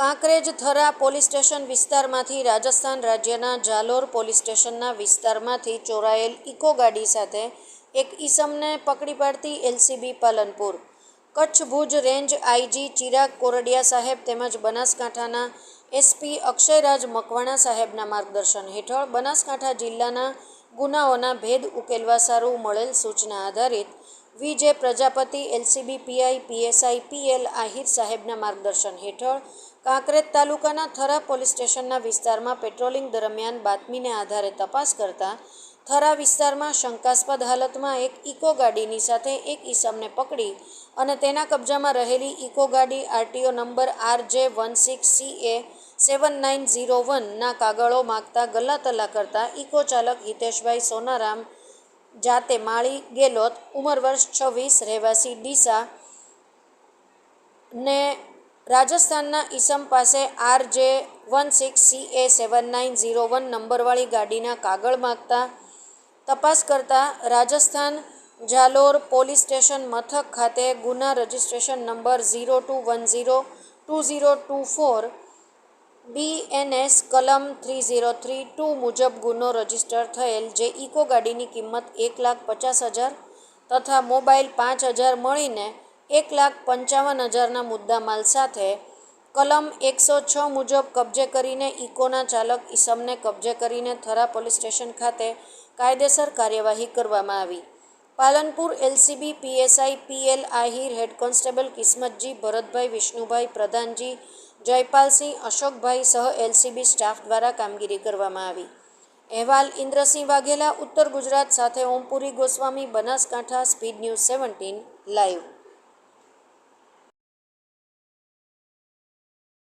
Kankrej Thara police station વિસ્તારમાંથી રાજસ્થાન રાજ્યના Jalore police સ્ટેશનના વિસ્તારમાંથી ચોરાયેલ ઇકો ગાડી સાથે એક ઈસમને પકડી પાડતી LCB Palanpur. Kutch Bhuj range IG Chirag Kordiya સાહેબ તેમજ બનાસકાંઠાના એસપી અક્ષયરાજ મકવાણા સાહેબના માર્ગદર્શન હેઠળ બનાસકાંઠા જિલ્લાના ગુનાઓના ભેદ ઉકેલવા સારું મળેલ સૂચના આધારિત V J Prajapati, LCB, PI, PSI, PL Ahir સાહેબના માર્ગદર્શન હેઠળ કાંકરેજ તાલુકાના થરા પોલીસ સ્ટેશનના વિસ્તારમાં પેટ્રોલિંગ દરમિયાન બાતમીને આધારે તપાસ કરતા થરા વિસ્તારમાં શંકાસ્પદ હાલતમાં એક ઇકો ગાડીની સાથે એક ઈસમને પકડી અને તેના કબજામાં રહેલી ઇકો ગાડી RTO number R J one six C A seven nine zero વનના કાગળો માગતા ગલ્લાતલ્લા કરતા ઇકો ચાલક હિતેશભાઈ સોનારામ જાતે માળી ગેલોત, ઉંમર વર્ષ છવ્વીસ, રહેવાસી ડીસા ને રાજસ્થાનના ઈસમ પાસે R J one six C A seven nine zero one નંબરવાળી ગાડીના કાગળ માગતા તપાસ કરતા રાજસ્થાન જાલોર પોલીસ સ્ટેશન મથક ખાતે ગુના registration number zero two one zero two zero two four BNS કલમ થ્રી ઝીરો થ્રી ટુ મુજબ ગુનો રજિસ્ટર થયેલ જે ઇકો ગાડીની કિંમત એક લાખ પચાસ હજાર તથા મોબાઈલ પાંચ હજાર મળીને એક લાખ પંચાવન હજારના મુદ્દામાલ સાથે કલમ એકસો છ મુજબ કબજે કરીને ઇકોના ચાલક ઈસમને કબજે કરીને થરા પોલીસ સ્ટેશન ખાતે કાયદેસર કાર્યવાહી કરવામાં આવી. Palanpur LCB, PSI, PL Ahir, head constable Kismatji, Bharatbhai, Vishnubhai, Pradhanji, Jaypalsinh, Ashokbhai સહ એલસીબી સ્ટાફ દ્વારા કામગીરી કરવામાં આવી. અહેવાલ ઇન્દ્રસિંહ વાઘેલા, ઉત્તર ગુજરાત સાથે Ompuri Goswami, Banaskantha, speed news seventeen, live.